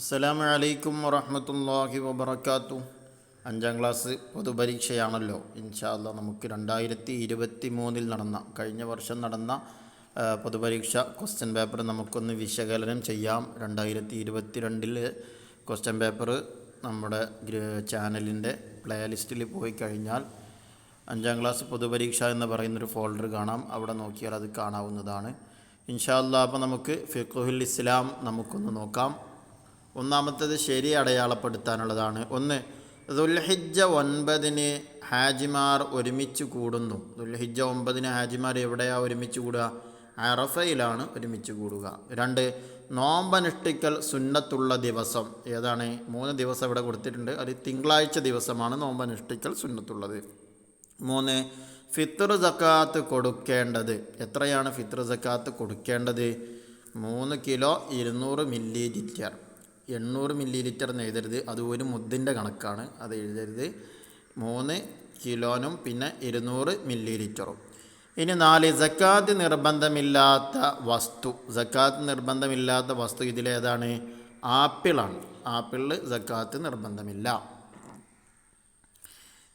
അസ്സലാമു അലൈക്കും വറഹ്മത്തുള്ളാഹി വബറകാത്തു. അഞ്ചാം ക്ലാസ് പൊതുപരീക്ഷയാണല്ലോ. ഇൻഷാല്ല നമുക്ക് രണ്ടായിരത്തി ഇരുപത്തി മൂന്നിൽ നടന്ന കഴിഞ്ഞ വർഷം നടന്ന പൊതുപരീക്ഷ ക്വസ്റ്റ്യൻ പേപ്പർ നമുക്കൊന്ന് വിശകലനം ചെയ്യാം. രണ്ടായിരത്തി ഇരുപത്തി രണ്ടിലെ ക്വസ്റ്റ്യൻ പേപ്പർ നമ്മുടെ ചാനലിന്റെ പ്ലേലിസ്റ്റിൽ പോയി കഴിഞ്ഞാൽ അഞ്ചാം ക്ലാസ് പൊതുപരീക്ഷ എന്ന് പറയുന്നൊരു ഫോൾഡർ കാണാം. അവിടെ നോക്കിയാൽ അത് കാണാവുന്നതാണ്. ഇൻഷാല്ല അപ്പോൾ നമുക്ക് ഫിഖുൽ ഇസ്ലാം നമുക്കൊന്ന് നോക്കാം. ഒന്നാമത്തേത് ശരി അടയാളപ്പെടുത്താനുള്ളതാണ്. ഒന്ന് ദുൽഹിജ ഒൻപതിന് ഹാജിമാർ ഒരുമിച്ച് കൂടുന്നു. ദുൽഹിജ ഒമ്പതിന് ഹാജിമാർ എവിടെയാണ് ഒരുമിച്ച് കൂടുക? അറഫയിലാണ് ഒരുമിച്ച് കൂടുക. രണ്ട് നോമ്പനുഷ്ഠിക്കൽ സുന്നത്തുള്ള ദിവസം. ഏതാണ്? മൂന്ന് ദിവസം ഇവിടെ കൊടുത്തിട്ടുണ്ട്. അത് തിങ്കളാഴ്ച ദിവസമാണ് നോമ്പനുഷ്ഠിക്കൽ സുന്നത്തുള്ളത്. മൂന്ന് ഫിത്തർ സക്കാത്ത് കൊടുക്കേണ്ടത്. എത്രയാണ് ഫിത്തർ സക്കാത്ത് കൊടുക്കേണ്ടത്? മൂന്ന് കിലോ ഇരുന്നൂറ് മില്ലി ലിറ്റർ എണ്ണൂറ് മില്ലി ലിറ്റർ എന്ന് എഴുതരുത്. അത് ഒരു മുദ്ദിന്റെ കണക്കാണ്. അത് എഴുതരുത്. മൂന്ന് കിലോനും പിന്നെ ഇരുന്നൂറ് മില്ലി ലിറ്ററും ഇനി നാല് ജക്കാത്ത് നിർബന്ധമില്ലാത്ത വസ്തു. ജക്കാത്ത് നിർബന്ധമില്ലാത്ത വസ്തു ഇതിലേതാണ്? ആപ്പിളാണ്. ആപ്പിളിൽ ജക്കാത്ത് നിർബന്ധമില്ല.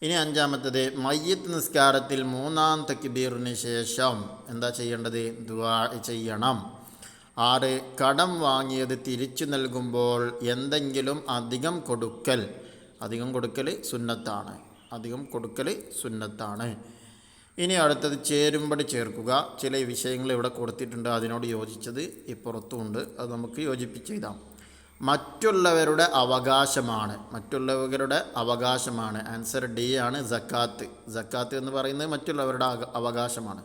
ഇനി അഞ്ചാമത്തത് മയ്യത്ത് നിസ്കാരത്തിൽ മൂന്നാം തക്ബീറിന് ശേഷം എന്താ ചെയ്യേണ്ടത്? ദുആ ചെയ്യണം. ആറ് കടം വാങ്ങിയത് തിരിച്ചു നൽകുമ്പോൾ എന്തെങ്കിലും അധികം കൊടുക്കൽ. അധികം കൊടുക്കൽ സുന്നത്താണ്. അധികം കൊടുക്കൽ സുന്നത്താണ്. ഇനി അടുത്തത് ചേരുമ്പടി ചേർക്കുക. ചില വിഷയങ്ങൾ ഇവിടെ കൊടുത്തിട്ടുണ്ട്. അതിനോട് യോജിച്ചത് ഇപ്പുറത്തുമുണ്ട്. അത് നമുക്ക് യോജിപ്പിച്ച് എഴുതാം. മറ്റുള്ളവരുടെ അവകാശമാണ്. മറ്റുള്ളവരുടെ അവകാശമാണ്. ആൻസർ ഡി ആണ്. സക്കാത്ത്. സക്കാത്ത് എന്ന് പറയുന്നത് മറ്റുള്ളവരുടെ അവകാശമാണ്.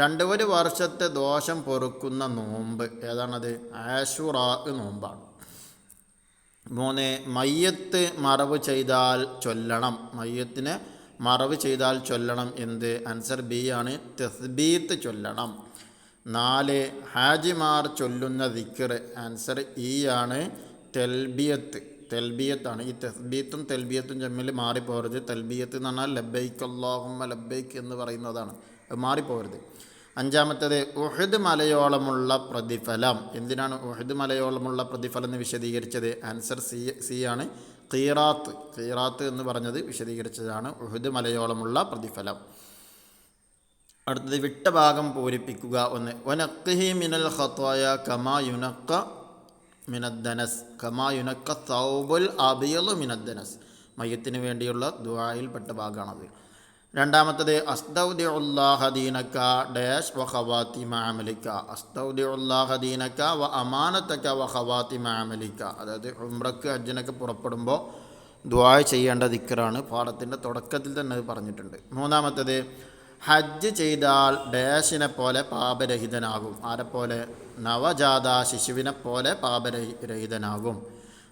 രണ്ട് ഒരു വർഷത്തെ ദോഷം പൊറുക്കുന്ന നോമ്പ്. ഏതാണത്? ആഷുറാ നോമ്പാണ്. മൂന്ന് മയ്യത്ത് മറവ് ചെയ്താൽ ചൊല്ലണം. മയ്യത്തിന് മറവ് ചെയ്താൽ ചൊല്ലണം എന്ത്? ആൻസർ ബി ആണ് തസ്ബീത്ത് ചൊല്ലണം. നാല് ഹാജിമാർ ചൊല്ലുന്ന ദിക്കർ ആൻസർ ഇ ആണ് തെൽബിയത്ത്. തെൽബിയത്താണ്. ഈ തെസ്ബീത്തും തെൽബിയത്തും തമ്മിൽ മാറിപ്പോകരുത്. തെൽബിയത്ത് എന്ന് പറഞ്ഞാൽ ലബൈക്ക് അള്ളാഹുമ്മ ലബൈക്ക് എന്ന് പറയുന്നതാണ്. മാറിപ്പോകരുത്. അഞ്ചാമത്തേത് ഉഹദ് മലയോളമുള്ള പ്രതിഫലം. എന്തിനാണ് ഉഹദ് മലയോളമുള്ള പ്രതിഫലം എന്ന് വിശദീകരിച്ചത്? ആൻസർ സി സി ആണ്. ഖീറാത്ത്. ഖീറാത്ത് എന്ന് പറഞ്ഞത് വിശദീകരിച്ചതാണ്. ഉഹദ് മലയോളമുള്ള പ്രതിഫലം. അടുത്തത് വിട്ട ഭാഗം പൂരിപ്പിക്കുക. ഒന്ന് ഒനക്കഹി മിനൽ ഹത്തോയ കമാ യുനക്ക മിനദ്ദനസ്. കമാ യുനക്ക സൗബുൽ അബിയലു മിനദ്ദനസ്. മയ്യത്തിന് വേണ്ടിയുള്ള ദുആയിൽപ്പെട്ട ഭാഗമാണത്. രണ്ടാമത്തത് അസ്തൗദി ഉല്ലാഹദീനക്ക ഡാഷ് വ മാമലിക്ക അസ്തൗദി ഉല്ലാഹദീനക്ക വ അമാനത്തക്ക വ മാമലിക്ക അതായത് ഉംറക്ക് ഹജ്ജിനൊക്കെ പുറപ്പെടുമ്പോൾ ദുആ ചെയ്യേണ്ട ദിക്കറാണ് പാഠത്തിന്റെ തുടക്കത്തിൽ തന്നെ അത് പറഞ്ഞിട്ടുണ്ട്. മൂന്നാമത്തത് ഹജ്ജ് ചെയ്താൽ ഡാഷിനെ പോലെ പാപരഹിതനാകും. ആരെപ്പോലെ നവജാത ശിശുവിനെ പോലെ പാപരഹിതനാകും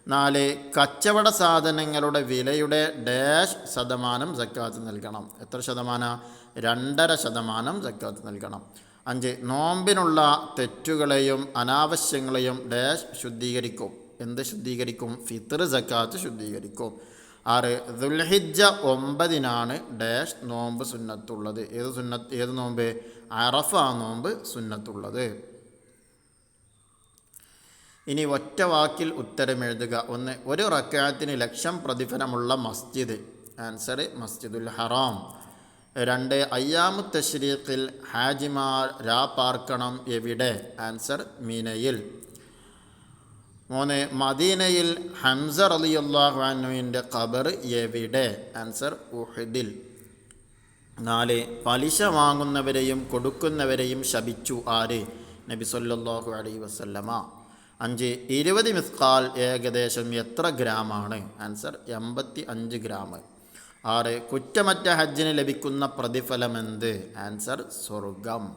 നാല് കച്ചവട സാധനങ്ങളുടെ വിലയുടെ ഡാഷ് ശതമാനം സക്കാത്ത് നൽകണം. എത്ര ശതമാനം? രണ്ടര ശതമാനം സക്കാത്ത് നൽകണം. അഞ്ച് നോമ്പിനുള്ള തെറ്റുകളെയും അനാവശ്യങ്ങളെയും ഡാഷ് ശുദ്ധീകരിക്കും. എന്ത് ശുദ്ധീകരിക്കും? ഫിത്തർ സക്കാത്ത് ശുദ്ധീകരിക്കും. ആറ് ദുൽഹിജ ഒമ്പതിനാണ് ഡാഷ് നോമ്പ് സുന്നത്തുള്ളത്. ഏത് സുന്നത്ത് ഏത് നോമ്പ്? അറഫ നോമ്പ് സുന്നത്തുള്ളത്. ഇനി ഒറ്റ വാക്കിൽ ഉത്തരം എഴുതുക. ഒന്ന് ഒരു റക്കാത്തിന് ലക്ഷം പ്രതിഫലമുള്ള മസ്ജിദ്. ആൻസർ മസ്ജിദുൽ ഹറാം. രണ്ട് അയ്യാമു തശ്രീഖിൽ ഹാജിമാർ രാ പാർക്കണം എവിടെ? ആൻസർ മീനയിൽ. മൂന്ന് മദീനയിൽ ഹംസ റളിയല്ലാഹു അൻഹുവിന്റെ ഖബർ എവിടെ? ആൻസർ ഉഹദിൽ. നാല് പലിശ വാങ്ങുന്നവരെയും കൊടുക്കുന്നവരെയും ശപിച്ചു ആര്? നബി സല്ലല്ലാഹു അലൈഹി വസല്ലമ. അഞ്ച് ഇരുപത് മിസ്കാൽ ഏകദേശം എത്ര ഗ്രാമാണ്? ആൻസർ എൺപത്തി അഞ്ച് ഗ്രാം. ആറ് കുറ്റമറ്റ ഹജ്ജിന് ലഭിക്കുന്ന പ്രതിഫലമെന്ത്? ആൻസർ സ്വർഗം.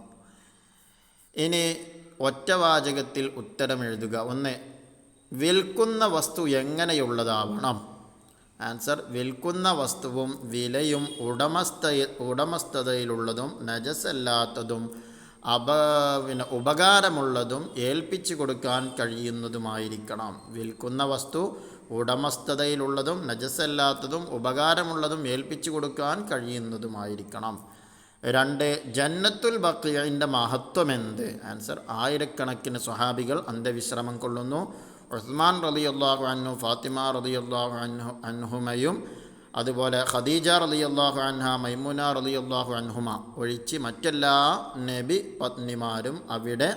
ഇനി ഒറ്റവാചകത്തിൽ ഉത്തരം എഴുതുക. ഒന്ന് വിൽക്കുന്ന വസ്തു എങ്ങനെയുള്ളതാവണം? ആൻസർ വിൽക്കുന്ന വസ്തുവും വിലയും ഉടമസ്ഥ ഉടമസ്ഥതയിലുള്ളതും നജസല്ലാത്തതും അപ പിന്നെ ഉപകാരമുള്ളതും ഏൽപ്പിച്ചു കൊടുക്കാൻ കഴിയുന്നതുമായിരിക്കണം. വിൽക്കുന്ന വസ്തു ഉടമസ്ഥതയിലുള്ളതും നജസ്സല്ലാത്തതും ഉപകാരമുള്ളതും ഏൽപ്പിച്ചു കൊടുക്കാൻ കഴിയുന്നതുമായിരിക്കണം. രണ്ട് ജന്നത്തുൽ ബക്കിയന്റെ മഹത്വം എന്ത് ആൻസർ ആയിരക്കണക്കിന് സ്വഹാബികൾ അന്ത്യവിശ്രമം കൊള്ളുന്നു. ഉസ്മാൻ റതിയുള്ള അള്ളാഹു അൻഹു ഫാത്തിമ റതിയുള്ള അൻഹു അൻഹുമയും അതുപോലെ ഖദീജ റലി അള്ളാഹു അൻഹ മൈമുന റലി അള്ളാഹു അൻഹുമ ഒഴിച്ച് മറ്റെല്ലാ നബി പത്നിമാരും അവിടെ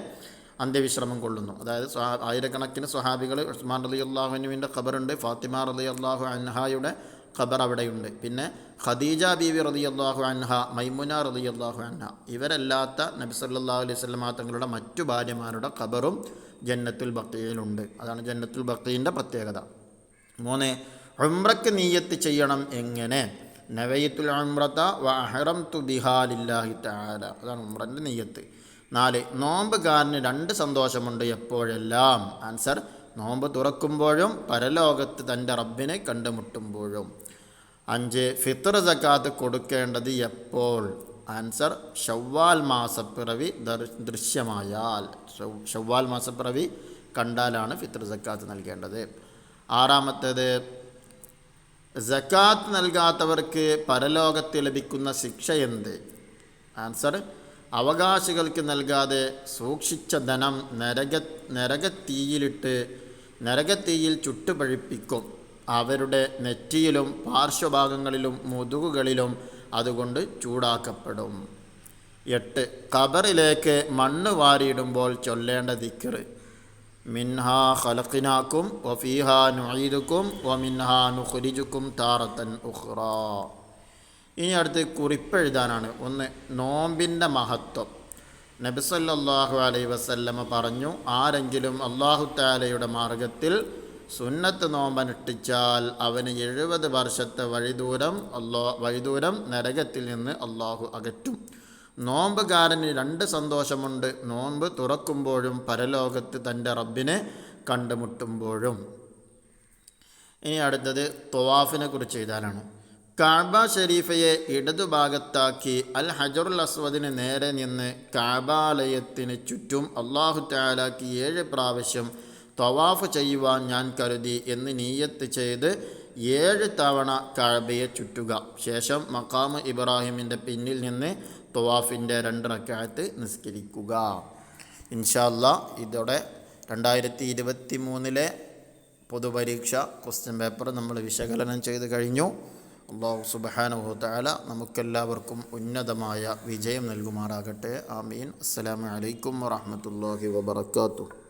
അന്ത്യവിശ്രമം കൊള്ളുന്നു. അതായത് ആയിരക്കണക്കിന് സ്വഹാബികൾ ഉസ്മാൻ റലി അള്ളാഹുനുവിന്റെ ഖബറുണ്ട് ഫാത്തിമ റലി അള്ളാഹു അൻഹായുടെ ഖബർ അവിടെയുണ്ട്. പിന്നെ ഖദീജ ബീവി റലി അള്ളാഹു അൻഹ മൈമുന റലി അള്ളാഹു അൻഹ ഇവരല്ലാത്ത നബി സല്ലാ അലൈഹി സ്വലമാ തങ്ങളുടെ മറ്റു ഭാര്യമാരുടെ ഖബറും ജന്നത്തുൽ ബക്തിയിലുണ്ട് അതാണ് ജന്നത്തുൽ ബക്തിന്റെ പ്രത്യേകത. മൂന്ന് ഉംറക്ക് നീയത്ത് ചെയ്യണം എങ്ങനെ? നവയത്തുൽ ഉംറത്ത വ അഹറം തു ബിഹാലില്ലാഹി താല അതാണ് ഉംറന്റെ നീയത്ത്. നാല് നോമ്പുകാരന് രണ്ട് സന്തോഷമുണ്ട് എപ്പോഴെല്ലാം? ആൻസർ നോമ്പ് തുറക്കുമ്പോഴും പരലോകത്ത് തന്റെ റബ്ബിനെ കണ്ടുമുട്ടുമ്പോഴും. അഞ്ച് ഫിത്തർ സക്കാത്ത് കൊടുക്കേണ്ടത് എപ്പോൾ? ആൻസർ ഷവ്വാൽ മാസപ്പിറവി ദൃശ്യമായാൽ. ഷവ്- ഷവ്വാൽ മാസപ്പിറവി കണ്ടാലാണ് ഫിത്തർ സക്കാത്ത് നൽകേണ്ടത്. ആറാമത്തേത് സക്കാത്ത് നൽകാത്തവർക്ക് പരലോകത്ത് ലഭിക്കുന്ന ശിക്ഷ എന്ത്? ആൻസർ അവകാശികൾക്ക് നൽകാതെ സൂക്ഷിച്ച ധനം നരക നരകത്തീയിലിട്ട് നരകത്തീയിൽ ചുട്ടുപഴിപ്പിക്കും. അവരുടെ നെറ്റിയിലും പാർശ്വഭാഗങ്ങളിലും മുതുകുകളിലും അതുകൊണ്ട് ചൂടാക്കപ്പെടും. എട്ട് കബറിലേക്ക് മണ്ണ് വാരിയിടുമ്പോൾ ചൊല്ലേണ്ട ദിക്കറ് മിൻഹാ ഖലഖിനാക്കും വഫീഹാ വ വമിൻഹാ നുഖ്രിജുക്കും താറത്തൻ ഉഹ്റ ഇനി അടുത്ത് കുറിപ്പെഴുതാനാണ്. ഒന്ന് നോമ്പിന്റെ മഹത്വം. നബിസല്ലാഹു അലൈ വസല്ലമ പറഞ്ഞു ആരെങ്കിലും അള്ളാഹു താലയുടെ മാർഗത്തിൽ സുന്നത്ത് നോമ്പനുഷ്ഠിച്ചാൽ അവന് എഴുപത് വർഷത്തെ വഴിദൂരം അല്ലോ വഴിദൂരം നരകത്തിൽ നിന്ന് അള്ളാഹു അകറ്റും. നോമ്പുകാരന് രണ്ട് സന്തോഷമുണ്ട്. നോമ്പ് തുറക്കുമ്പോഴും പരലോകത്ത് തന്റെ റബ്ബിനെ കണ്ടുമുട്ടുമ്പോഴും. ഇനി അടുത്തത് തൊവാഫിനെ കുറിച്ച് എഴുതാനാണ്. കാബ ഷരീഫയെ ഇടതുഭാഗത്താക്കി അൽ ഹജറുൽ അസ്വദിന് നേരെ നിന്ന് കാബാലയത്തിന് ചുറ്റും അള്ളാഹു താലാക്കി ഏഴ് പ്രാവശ്യം തവാഫ് ചെയ്യുവാൻ ഞാൻ കരുതി എന്ന് നീയത്ത് ചെയ്ത് ഏഴ് തവണ കാബയെ ചുറ്റുക. ശേഷം മക്കാമ് ഇബ്രാഹിമിന്റെ പിന്നിൽ നിന്ന് തൊവാഫിന്റെ രണ്ട് റക്കായത്ത് നിസ്കരിക്കുക. ഇൻഷാല്ല ഇതോടെ രണ്ടായിരത്തി ഇരുപത്തി മൂന്നിലെ പൊതുപരീക്ഷ ക്വസ്റ്റ്യൻ പേപ്പർ നമ്മൾ വിശകലനം ചെയ്ത് കഴിഞ്ഞു. അള്ളാഹു സുബഹാനുഹു തആല നമുക്കെല്ലാവർക്കും ഉന്നതമായ വിജയം നൽകുമാറാകട്ടെ. ആമീൻ. അസ്സലാമു അലൈക്കും വറഹ്മത്തുള്ളാഹി വബറകാതുഹു.